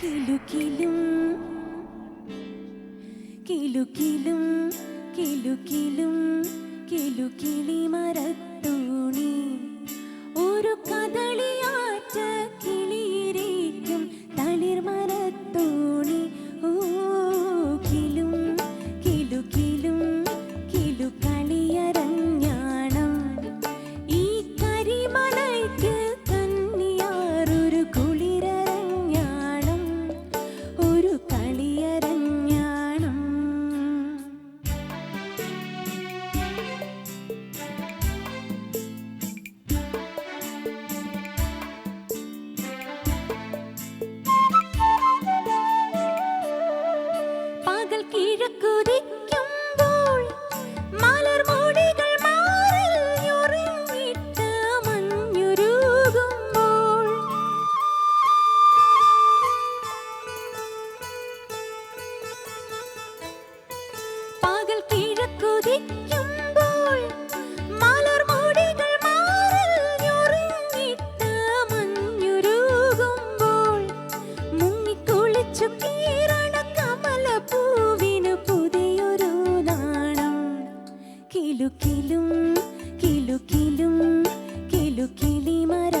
കിലുക്കിലും കിലുക്കിലും കിലുക്കിലും കിലുകിളി മരത്തു കിലുകിളി മരത്തൂണി